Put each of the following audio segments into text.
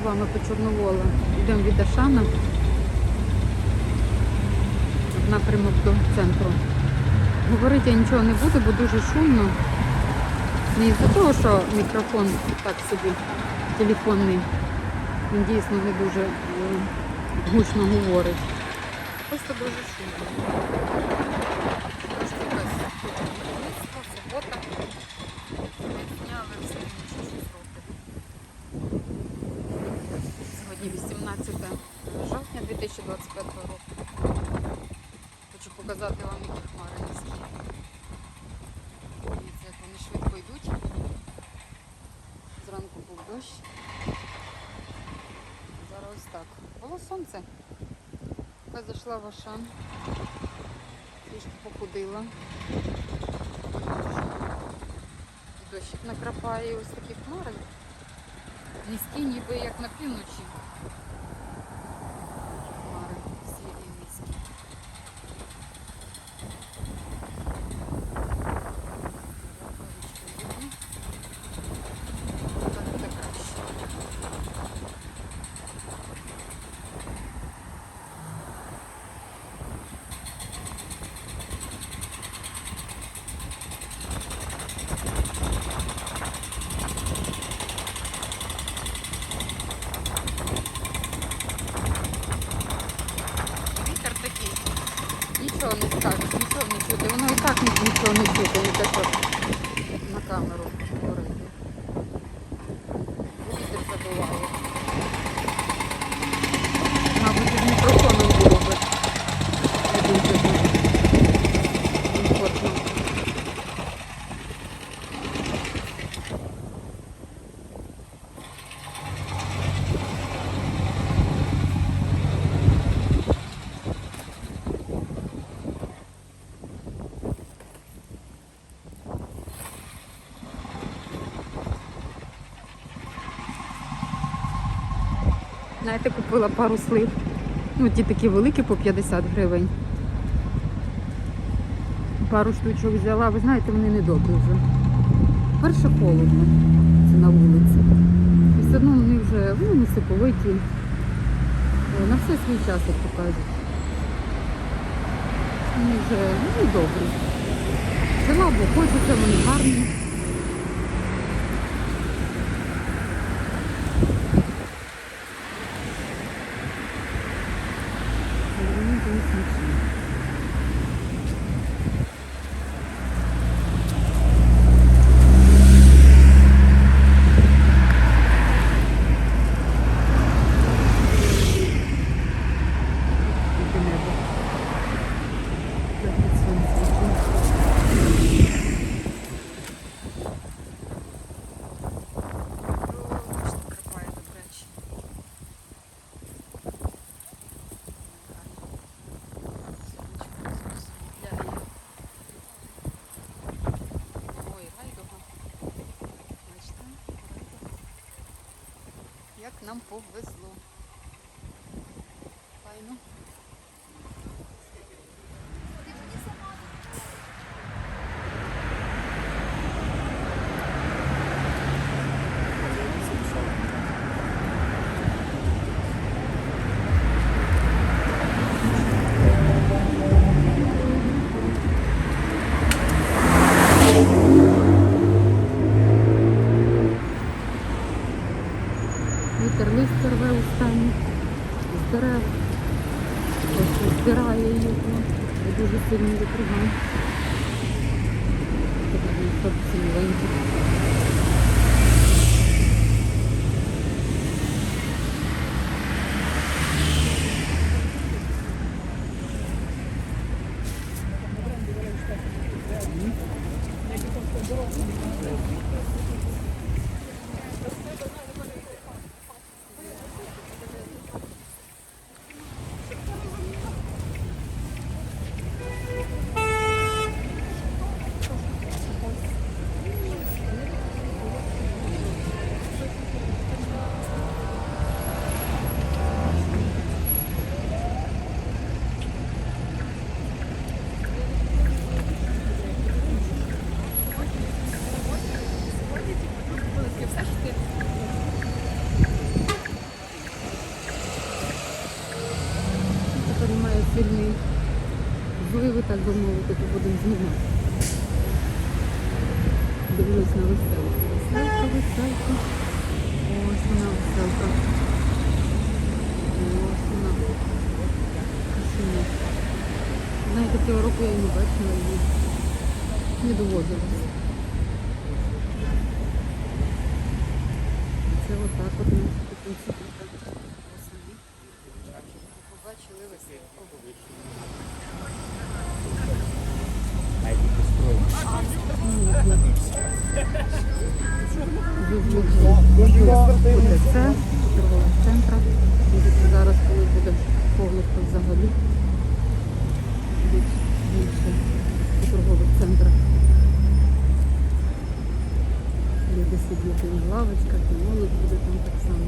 З вами по Чорновола. Йдемо від Ашана в напрямок до центру. Говорити я нічого не буду, бо дуже шумно. Не із-за того, що мікрофон так собі телефонний. Він дійсно не дуже е, гучно говорить. Просто дуже шумно. Субота. Я зайшла в Ашан. Трішки похудила. Дощик накрапає ось такі хмари. Низькі ніби як на півночі. Хмари сірі і низькі. Рукавички видно. Так буде краще. Вітер такий. Нічого не скажеш, нічого не чути. Воно і так нічого не чути, не те, що на камеру говорити. Вітер задуває. Мабуть, з мікрофоном було би не дуже комфортно. Знаєте, купила пару слив. Ну, ті такі великі по 50 гривень. Пару штучок взяла. Ви знаєте, вони не добрі вже. Перше холодно. Це на вулиці. І все одно вони вже ну, не сиповиті. На все свій час, як то. Вони вже ну, добрі. Взяла, бо хочеться, вони гарні. Нам повезло. І дуже сильний знімати. Дивлюсь на веселку. Веселка, веселка. Ось вона веселка. Ось вона. Красиво. Знаєте, цього року я і не бачила її. Не доводилось. Це отак от ми принципі так. Побачили веселку. Буде це в торгових центрах. Зараз, коли буде повністю взагалі. Будуть більше торгових центрах. Люди сидіти в лавочках, і молодь буде там так само.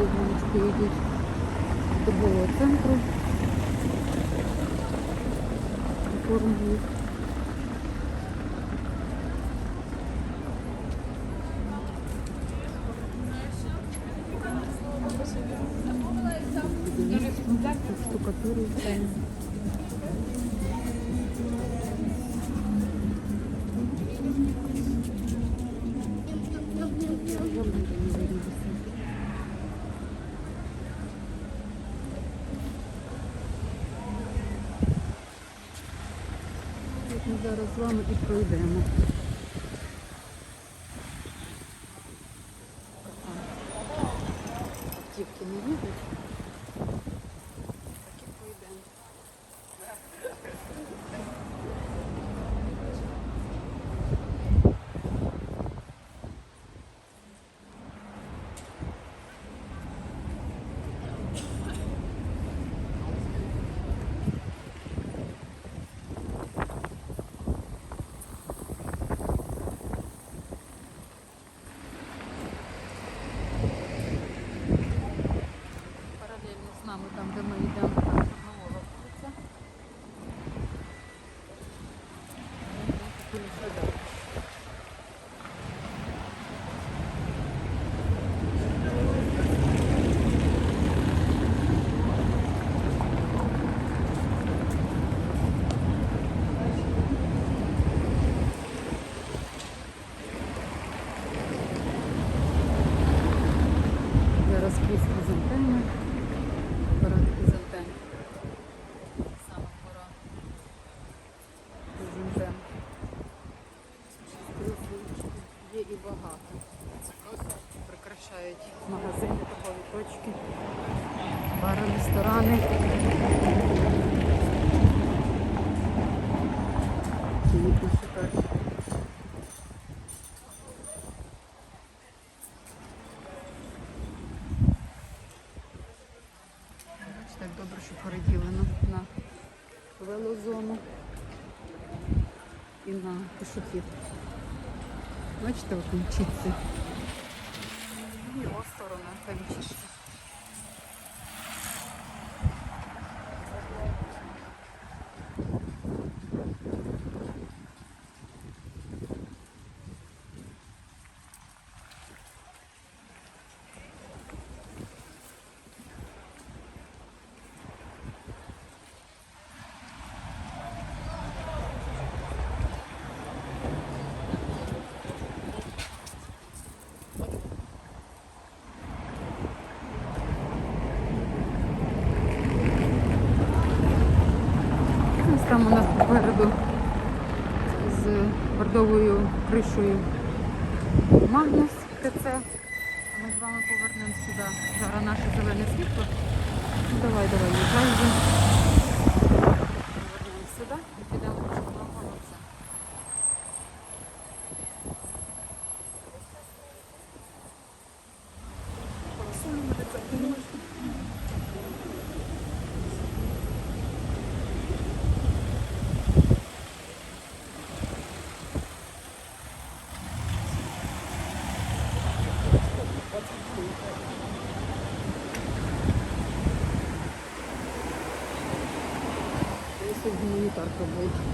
Ці вулички йдуть з торгового центру. Оформлюють. З вами і пройдемо. Автівки не їдуть. Які шикарні. Так добре, що переділено на велозону і на пішохід. Бачите, от мчиться. бордовою 怎么回？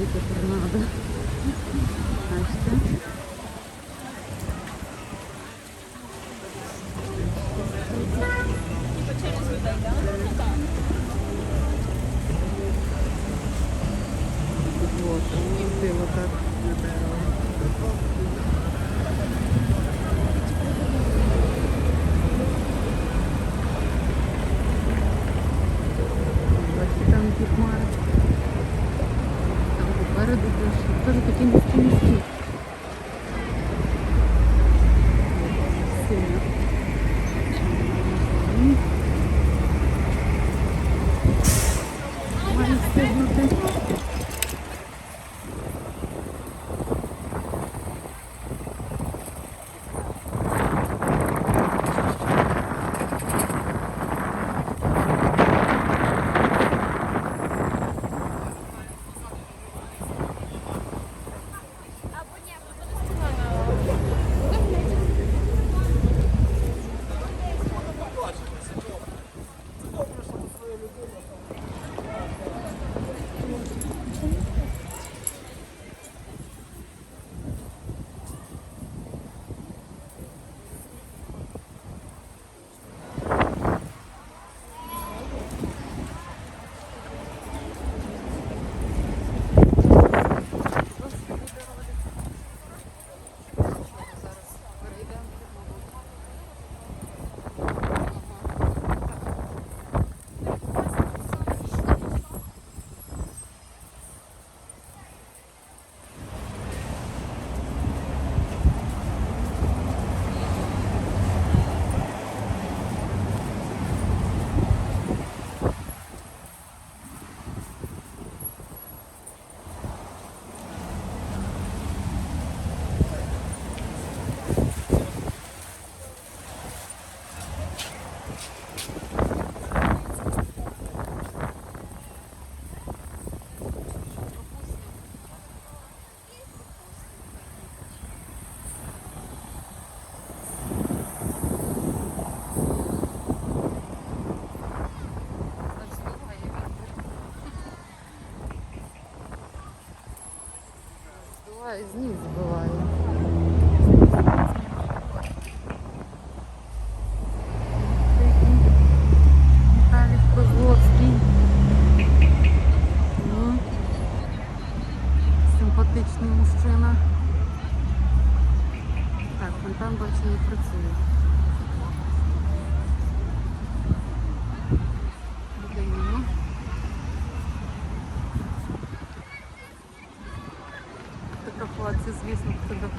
Яке торнадо. Бачите? Вот, і вот так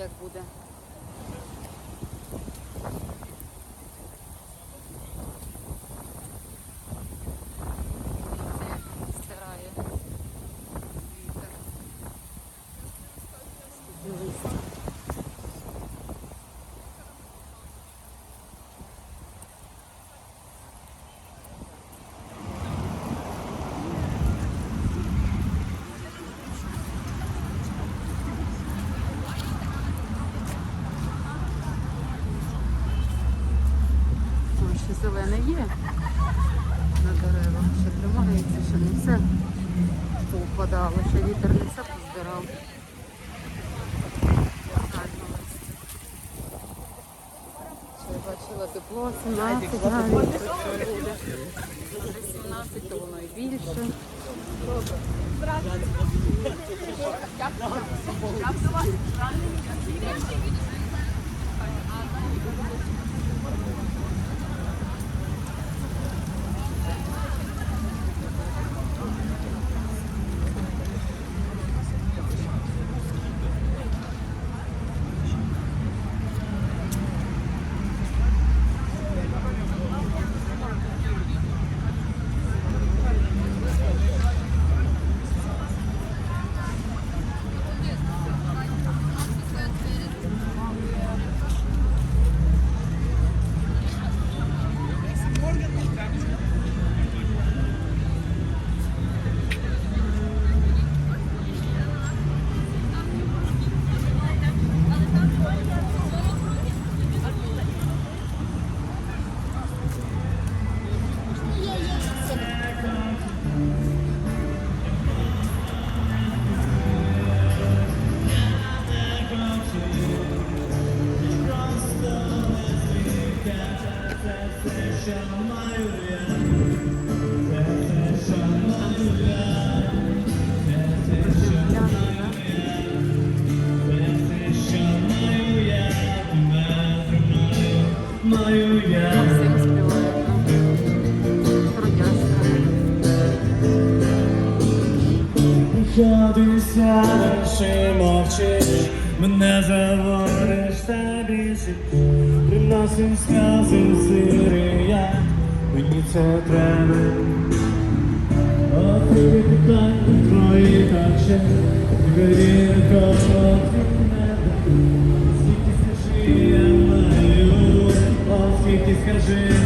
як буде. попадало, що вітер ліса поздирав. Ще я бачила тепло, 17 градусів. 18, то воно і більше. Я б до вас Ходися, чи мовчиш, мене завориш та біжить нашим сльози сирия, мені це треба. О, ти питань твої наче, горілка потрібне. Скільки скажи, я маю, о, скажи,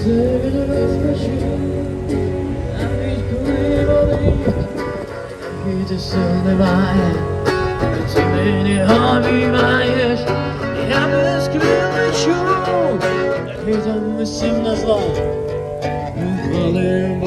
Hate on the same as love, falling